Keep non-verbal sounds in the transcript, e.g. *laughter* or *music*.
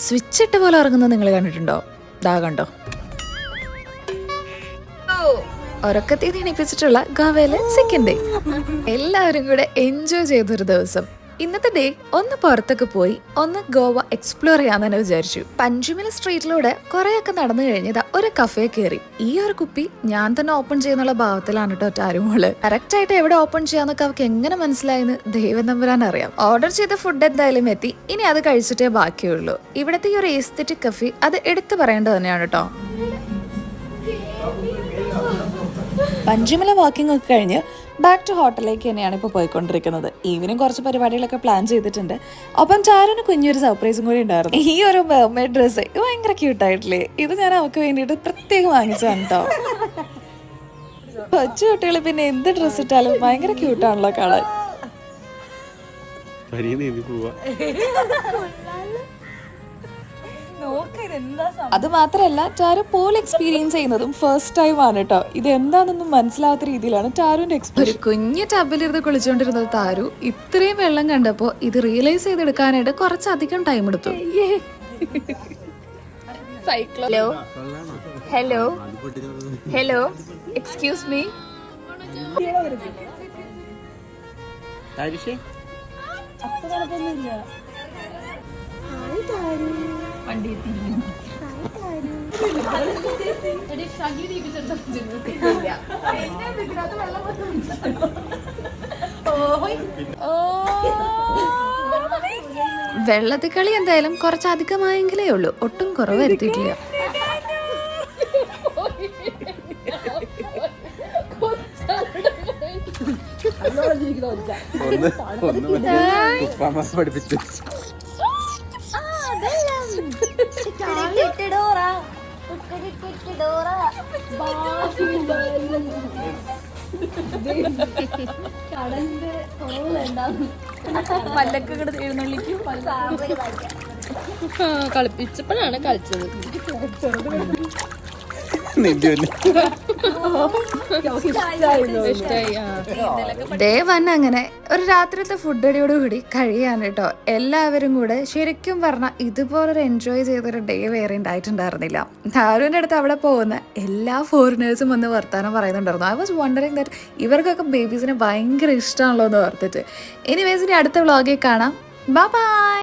Switch ഇട്ട പോലെ ഇറങ്ങുന്നത് നിങ്ങൾ കണ്ടിട്ടുണ്ടോ? ദാ കണ്ടോ? ഉറക്കത്തിൽ എണീപ്പിച്ചിട്ടുള്ള ഗവേലെ സെക്കൻഡ് എല്ലാവരും കൂടെ എൻജോയ് ചെയ്തൊരു ദിവസം. ഇന്നത്തെ ഡേ ഒന്ന് പുറത്തൊക്കെ പോയി ഒന്ന് ഗോവ എക്സ്പ്ലോർ ചെയ്യാന്ന് തന്നെ വിചാരിച്ചു. പഞ്ചുമില സ്ട്രീറ്റിലൂടെ കുറെയൊക്കെ നടന്നു കഴിഞ്ഞതാ ഒരു കഫേ കയറി ഈ ഒരു കുപ്പി ഞാൻ തന്നെ ഓപ്പൺ ചെയ്യുന്നുള്ള ഭാവത്തിലാണ് കേട്ടോ ടാരുമോൾ കറക്റ്റ് ആയിട്ട് എവിടെ ഓപ്പൺ ചെയ്യാന്നൊക്കെ അവർക്ക് എങ്ങനെ മനസ്സിലായെന്ന് ദൈവം നമ്പരാൻ അറിയാം. ഓർഡർ ചെയ്ത ഫുഡ് എന്തായാലും എത്തി. ഇനി അത് കഴിച്ചിട്ടേ ബാക്കിയുള്ളൂ. ഇവിടുത്തെ ഈ ഒരു എസ്തെറ്റിക് കഫി അത് എടുത്തു പറയേണ്ടത് തന്നെയാണ് കേട്ടോ പഞ്ചുമല വാക്കിംഗ് ഒക്കെ കഴിഞ്ഞ് ബാക്ക് ടു ഹോട്ടലിലേക്ക് തന്നെയാണ് ഇപ്പോൾ പോയിക്കൊണ്ടിരിക്കുന്നത്. ഈവനിങ് കുറച്ച് പരിപാടികളൊക്കെ പ്ലാൻ ചെയ്തിട്ടുണ്ട്. ഒപ്പം ചാരന് കുഞ്ഞൊരു സർപ്രൈസും കൂടി ഉണ്ടായിരുന്നു. ഈ ഒരു മെർമേഡ് ഡ്രസ്സ് ഇത് ഭയങ്കര ക്യൂട്ടായിട്ടില്ലേ ഇത് ഞാൻ അവൾക്ക് വേണ്ടിയിട്ട് പ്രത്യേകം വാങ്ങിച്ചതാണ് കേട്ടോ. കൊച്ചു കുട്ടികൾ പിന്നെ എന്ത് ഡ്രസ്സ് ഇട്ടാലും ഭയങ്കര ക്യൂട്ടാണല്ലോ കാണാൻ അത് മാത്രമല്ല ടാരു പോൾ എക്സ്പീരിയൻസ് ചെയ്യുന്നതും ഫസ്റ്റ് ടൈം ആണ് കേട്ടോ ഇത് എന്താണെന്നൊന്നും മനസ്സിലാവാത്ത രീതിയിലാണ് ടാരുവിന്റെ എക്സ്പീരിയൻസ് ഒരു കുഞ്ഞു ടബിലിരുന്ന് കുളിച്ചുകൊണ്ടിരുന്നത് താരു ഇത്രയും വെള്ളം കണ്ടപ്പോൾ ഇത് റിയലൈസ് ചെയ്തെടുക്കാനായിട്ട് കുറച്ചധികം ടൈം എടുത്തു. Hello hello hello excuse me താരിഷേ വെള്ളത്തിൽ കളി എന്തായാലും കുറച്ചധികമായെങ്കിലേ ഉള്ളൂ. ഒട്ടും കുറവ് വരുത്തിയിട്ടില്ല ഒന്ന് ഒന്ന് പല്ലൊക്കെ ഇങ്ങോട്ട് എഴുന്നള്ളിക്കും കളിപ്പിച്ചപ്പോഴാണ് കളിച്ചത് നിന്റെ *laughs* ഡേ വൺ അങ്ങനെ ഒരു രാത്രിത്തെ ഫുഡ് അടിയോടുകൂടി കഴിയാണ് കേട്ടോ. എല്ലാവരും കൂടെ ശരിക്കും പറഞ്ഞാൽ ഇതുപോലൊരു എൻജോയ് ചെയ്തൊരു ഡേ വേറെ ഉണ്ടായിട്ടുണ്ടായിരുന്നില്ല. ധാരുവിന്റെ അടുത്ത് അവിടെ പോകുന്ന എല്ലാ ഫോറിനേഴ്സും വന്ന് വർത്താനം പറയുന്നുണ്ടായിരുന്നു. ഐ വാസ് വണ്ടറിങ് ദാറ്റ് ഇവർക്കൊക്കെ ബേബീസിനെ ഭയങ്കര ഇഷ്ടമാണല്ലോ എന്ന് ഓർത്തിട്ട്. എനിവേസിന് അടുത്ത വ്ളോഗിൽ കാണാം. Bye bye